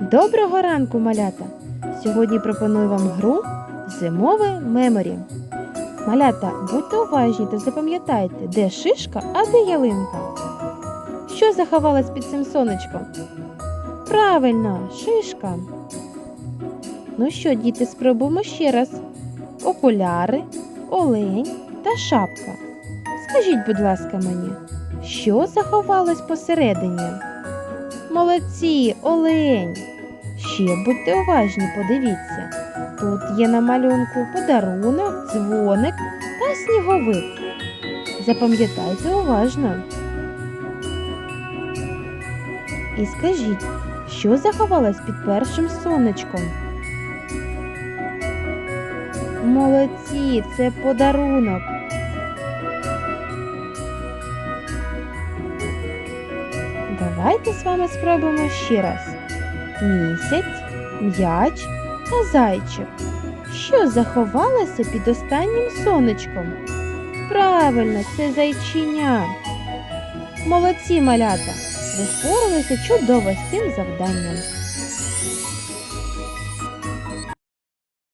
Доброго ранку, малята! Сьогодні пропоную вам гру Зимове меморі. Малята, будьте уважні та запам'ятайте, де шишка, а де ялинка. Що заховалось під цим сонечком? Правильно, шишка. Ну що, діти, спробуємо ще раз. Окуляри, олень та шапка. Скажіть, будь ласка, мені, що заховалось посередині? Молодці, олень. Ще будьте уважні, подивіться. Тут є на малюнку подарунок, дзвоник та сніговик. Запам'ятайте уважно. І скажіть, що заховалось під першим сонечком? Молодці, це подарунок. Давайте з вами спробуємо ще раз. Місяць, м'яч та зайчик. Що заховалося під останнім сонечком? Правильно, це зайчиня. Молодці малята! Ви впоралися чудово з цим завданням.